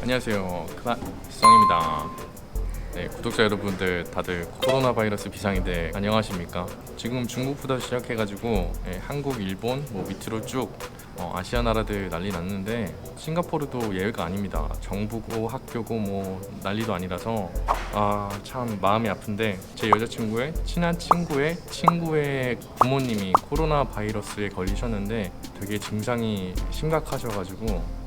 안녕하세요. 크나성입니다. 네, 구독자 여러분들 다들 코로나 바이러스 비상인데 안녕하십니까? 지금 중국부터 시작해가지고 예, 한국, 일본 뭐 밑으로 쭉 어, 아시아 나라들 난리 났는데 싱가포르도 예외가 아닙니다. 정부고 학교고 뭐 난리도 아니라서 아 참 마음이 아픈데 제 여자친구의 친한 친구의 친구의 부모님이 코로나 바이러스에 걸리셨는데 되게 증상이 심각하셔가지고 음,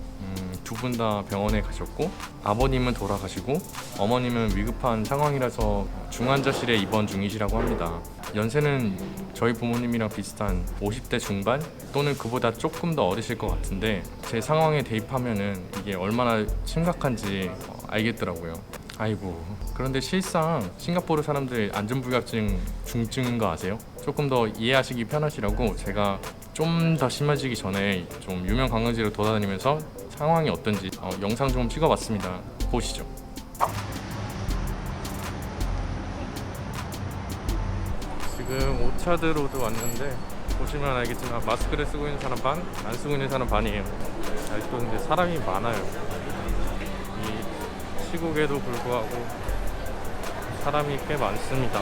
두 분 다 병원에 가셨고 아버님은 돌아가시고 어머님은 위급한 상황이라서 중환자실에 입원 중이시라고 합니다. 연세는 저희 부모님이랑 비슷한 50대 중반 또는 그보다 조금 더 어리실 것 같은데 제 상황에 대입하면은 이게 얼마나 심각한지 어, 알겠더라고요. 아이고 그런데 실상 싱가포르 사람들 안전불감증 중증인 거 아세요? 조금 더 이해하시기 편하시라고 제가 좀 더 심해지기 전에 좀 유명 관광지를 돌아다니면서 상황이 어떤지 어, 영상 좀 찍어봤습니다. 보시죠. 지금 오차드로드 왔는데 보시면 알겠지만 마스크를 쓰고 있는 사람 반, 안 쓰고 있는 사람 반이에요. 아직도 근데 사람이 많아요. 이 시국에도 불구하고 사람이 꽤 많습니다.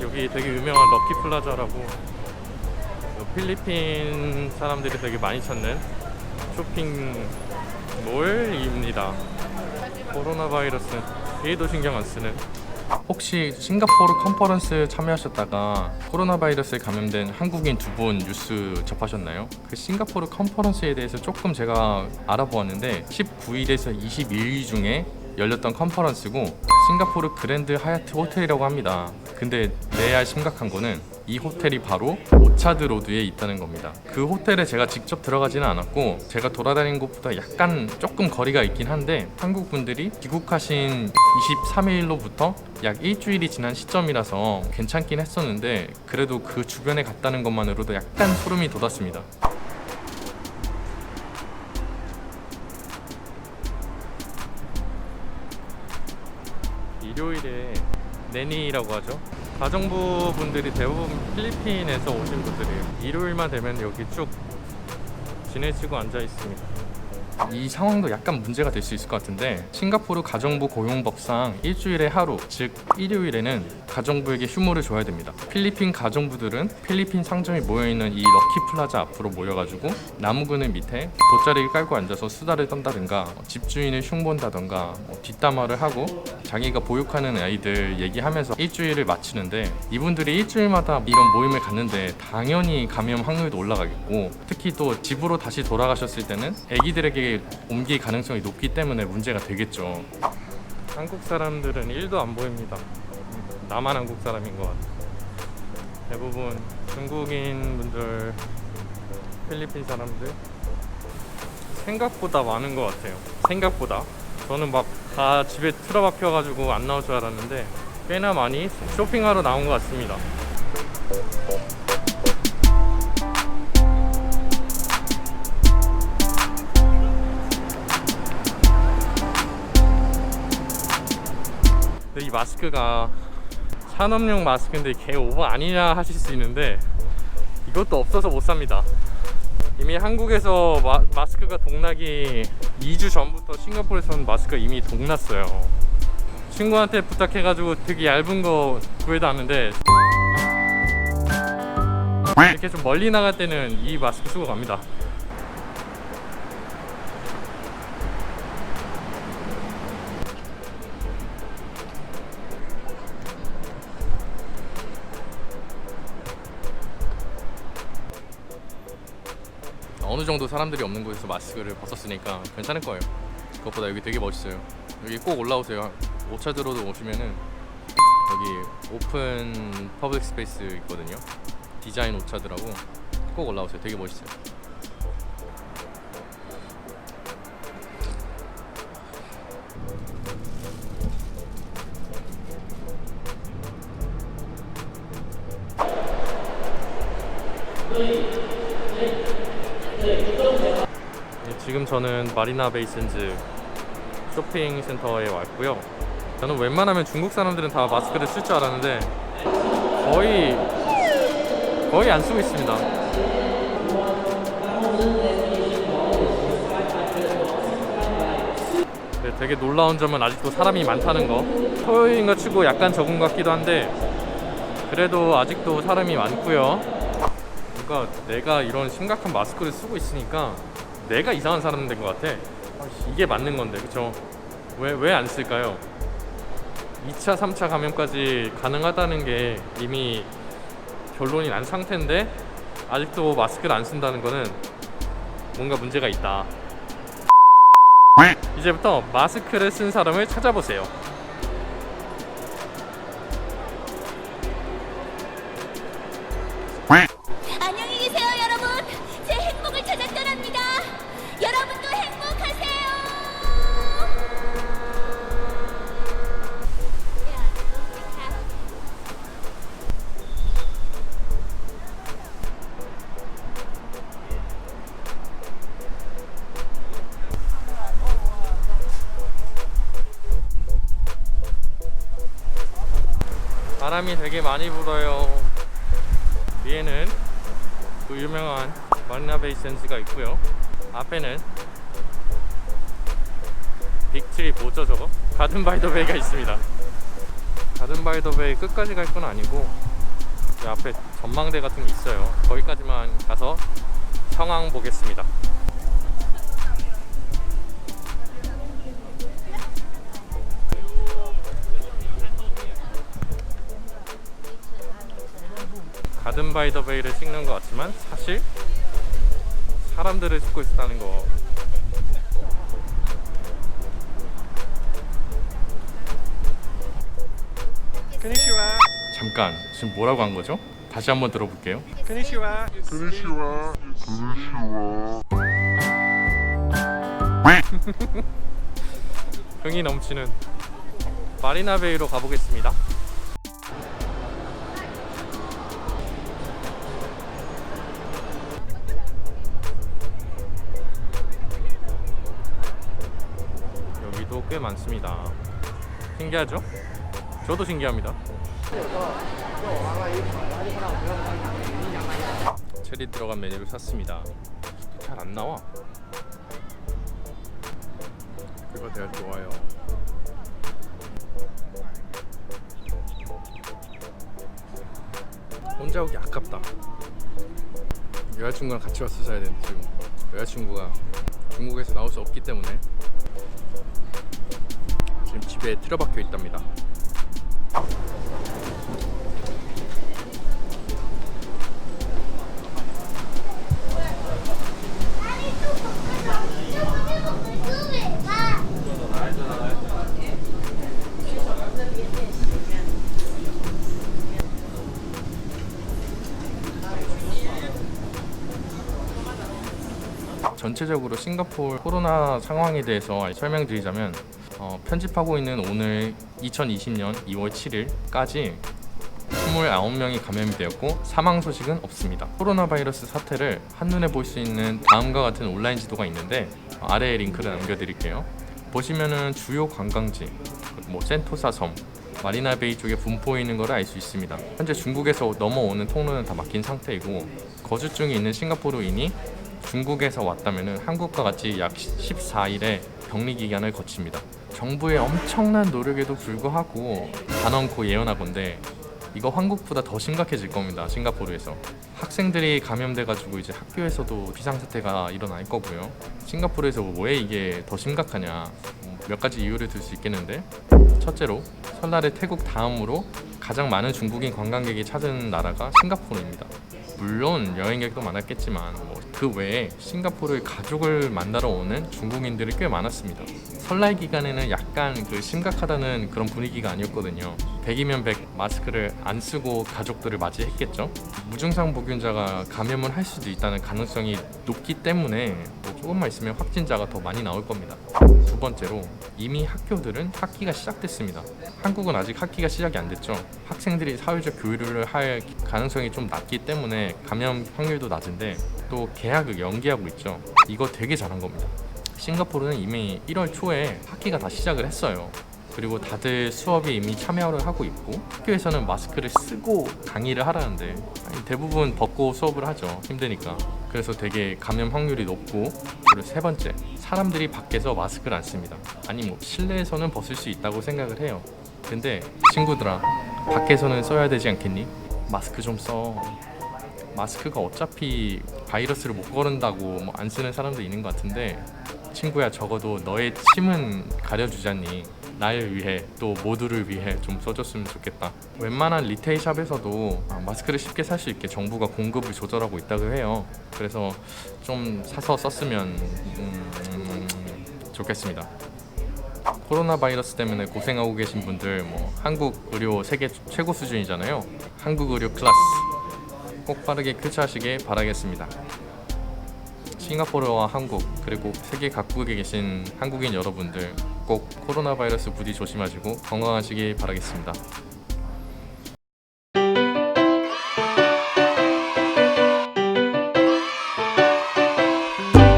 여기 되게 유명한 럭키 플라자라고 그 필리핀 사람들이 되게 많이 찾는 쇼핑몰입니다. 코로나 바이러스 얘도 신경 안 쓰는. 혹시 싱가포르 컨퍼런스 참여하셨다가 코로나 바이러스에 감염된 한국인 두 분 뉴스 접하셨나요? 그 싱가포르 컨퍼런스에 대해서 조금 제가 알아보았는데 19일에서 21일 중에 열렸던 컨퍼런스고 싱가포르 그랜드 하얏트 호텔이라고 합니다. 근데 레알 심각한 거는 이 호텔이 바로 오차드 로드에 있다는 겁니다. 그 호텔에 제가 직접 들어가지는 않았고 제가 돌아다닌 곳보다 약간 조금 거리가 있긴 한데 한국 분들이 귀국하신 23일로부터 약 일주일이 지난 시점이라서 괜찮긴 했었는데 그래도 그 주변에 갔다는 것만으로도 약간 소름이 돋았습니다. 일요일에 내니라고 하죠. 가정부 분들이 대부분 필리핀에서 오신 분들이에요. 일요일만 되면 여기 쭉 지내시고 앉아 있습니다. 이 상황도 약간 문제가 될 수 있을 것 같은데 싱가포르 가정부 고용법상 일주일에 하루 즉 일요일에는 가정부에게 휴무를 줘야 됩니다. 필리핀 가정부들은 필리핀 상점이 모여있는 이 럭키 플라자 앞으로 모여가지고 나무 그늘 밑에 돗자리를 깔고 앉아서 수다를 떤다든가 집주인을 흉본다든가 뭐 뒷담화를 하고 자기가 보육하는 아이들 얘기하면서 일주일을 마치는데 이분들이 일주일마다 이런 모임을 갔는데 당연히 감염 확률도 올라가겠고 특히 또 집으로 다시 돌아가셨을 때는 아기들에게 옮길 가능성이 높기 때문에 문제가 되겠죠. 한국 사람들은 1도 안 보입니다. 나만 한국 사람인 것 같아요. 대부분 중국인 분들, 필리핀 사람들 생각보다 많은 것 같아요. 생각보다. 저는 막 다 집에 틀어박혀가지고 안 나올 줄 알았는데 꽤나 많이 쇼핑하러 나온 것 같습니다. 마스크가 산업용 마스크인데 개 오버 아니냐 하실 수 있는데 이것도 없어서 못 삽니다. 이미 한국에서 마, 마스크가 동나기 2주 전부터 싱가포르에서는 마스크가 이미 동났어요. 친구한테 부탁해가지고 되게 얇은 거 구해놨는데 이렇게 좀 멀리 나갈 때는 이 마스크 쓰고 갑니다. 어느 정도 사람들이 없는 곳에서 마스크를 벗었으니까 괜찮을 거예요. 그것보다 여기 되게 멋있어요. 여기 꼭 올라오세요. 오차드로도 오시면은 여기 오픈 퍼블릭 스페이스 있거든요. 디자인 오차드라고 꼭 올라오세요. 되게 멋있어요. 지금 저는 마리나 베이센즈 쇼핑 센터에 왔고요. 저는 웬만하면 중국 사람들은 다 마스크를 쓸 줄 알았는데 거의 거의 안 쓰고 있습니다. 되게 놀라운 점은 아직도 사람이 많다는 거. 토요일인 것 치고 약간 적은 것 같기도 한데 그래도 아직도 사람이 많고요. 그러니까 내가 이런 심각한 마스크를 쓰고 있으니까 내가 이상한 사람 된 것 같아. 이게 맞는 건데, 그쵸? 왜 왜 안 쓸까요? 2차, 3차 감염까지 가능하다는 게 이미 결론이 난 상태인데 아직도 마스크를 안 쓴다는 거는 뭔가 문제가 있다. 이제부터 마스크를 쓴 사람을 찾아보세요. 바람이 되게 많이 불어요. 뒤에는 그 유명한 마리나 베이 센스가 있고요. 앞에는 빅트리 뭐죠 저거? 가든 바이 더 베이가 있습니다. 가든 바이 더 베이 끝까지 갈 건 아니고 이 앞에 전망대 같은 게 있어요. 거기까지만 가서 상황 보겠습니다. 가든 바이 더 베이를 찍는 것 같지만 사실 사람들을 찍고 있다는 거 잠깐 지금 뭐라고 한 거죠? 다시 한번 들어볼게요. 흥이 넘치는 마리나 베이로 가보겠습니다. 꽤 많습니다. 신기하죠? 저도 신기합니다. 체리 들어간 메뉴를 샀습니다. 잘 안 나와. 그거 내가 좋아요. 혼자 오기 아깝다. 여자친구랑 같이 왔었어야 되는데 지금 여자친구가 중국에서 나올 수 없기 때문에 지금 집에 틀어박혀 있답니다. 전체적으로 싱가포르 코로나 상황에 대해서 설명드리자면 어, 편집하고 있는 오늘 2020년 2월 7일까지 29명이 감염이 되었고 사망 소식은 없습니다. 코로나 바이러스 사태를 한눈에 볼 수 있는 다음과 같은 온라인 지도가 있는데 어, 아래에 링크를 남겨드릴게요. 보시면은 주요 관광지, 뭐 센토사 섬, 마리나 베이 쪽에 분포해 있는 걸 알 수 있습니다. 현재 중국에서 넘어오는 통로는 다 막힌 상태이고 거주 중에 있는 싱가포르인이 중국에서 왔다면 한국과 같이 약 14일의 격리 기간을 거칩니다. 정부의 엄청난 노력에도 불구하고 단언코 예언하건데 이거 한국보다 더 심각해질 겁니다. 싱가포르에서 학생들이 감염돼 가지고 이제 학교에서도 비상사태가 일어날 거고요. 싱가포르에서 왜 이게 더 심각하냐 음, 몇 가지 이유를 들 수 있겠는데 첫째로 설날에 태국 다음으로 가장 많은 중국인 관광객이 찾은 나라가 싱가포르입니다. 물론 여행객도 많았겠지만 뭐 그 외에 싱가포르에 가족을 만나러 오는 중국인들이 꽤 많았습니다. 설날 기간에는 약간 그 심각하다는 그런 분위기가 아니었거든요. 100이면 100 마스크를 안 쓰고 가족들을 맞이했겠죠. 무증상 보균자가 감염을 할 수도 있다는 가능성이 높기 때문에 뭐 조금만 있으면 확진자가 더 많이 나올 겁니다. 두 번째로 이미 학교들은 학기가 시작됐습니다. 한국은 아직 학기가 시작이 안 됐죠. 학생들이 사회적 교류를 할 가능성이 좀 낮기 때문에 감염 확률도 낮은데 또 개학을 연기하고 있죠. 이거 되게 잘한 겁니다. 싱가포르는 이미 1월 초에 학기가 다 시작을 했어요. 그리고 다들 수업에 이미 참여를 하고 있고 학교에서는 마스크를 쓰고 강의를 하라는데 대부분 벗고 수업을 하죠 힘드니까 그래서 되게 감염 확률이 높고 그리고 세 번째 사람들이 밖에서 마스크를 안 씁니다 아니 뭐 실내에서는 벗을 수 있다고 생각을 해요 근데 친구들아 밖에서는 써야 되지 않겠니? 마스크 좀 써. 마스크가 어차피 바이러스를 못 거른다고 뭐 안 쓰는 사람도 있는 것 같은데 친구야 적어도 너의 침은 가려주자니 날 위해 또 모두를 위해 좀 써줬으면 좋겠다. 웬만한 리테일 샵에서도 아, 마스크를 쉽게 살 수 있게 정부가 공급을 조절하고 있다고 해요. 그래서 좀 사서 썼으면 음, 좋겠습니다. 코로나 바이러스 때문에 고생하고 계신 분들 뭐 한국 의료 세계 최고 수준이잖아요. 한국 의료 클래스 꼭 빠르게 쾌차하시길 바라겠습니다. 싱가포르와 한국 그리고 세계 각국에 계신 한국인 여러분들 꼭 코로나 바이러스 부디 조심하시고 건강하시길 바라겠습니다.